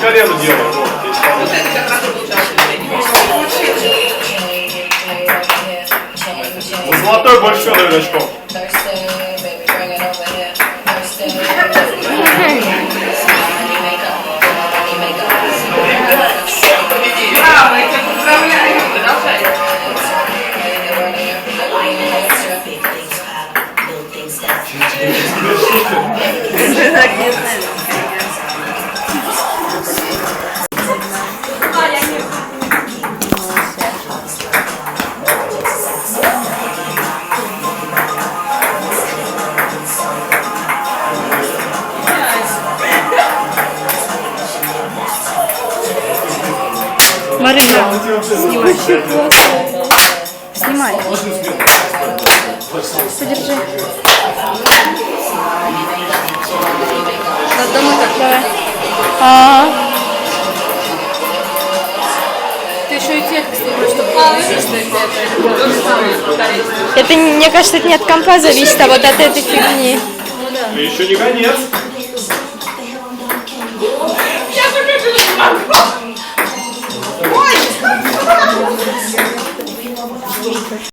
Колено делает. Вот, здесь там. Вот это как раз и получалось движение. Ну, Золотой всего дает очков. Браво, я Продолжай. Марина, снимай. Снимай. Подержи. Ладно, такое. А, Ты еще и текст снимаешь, чтобы видно, что это то же самое повторение. это, мне кажется, это не от компа зависит, а вот от этой фигни. И еще не конец.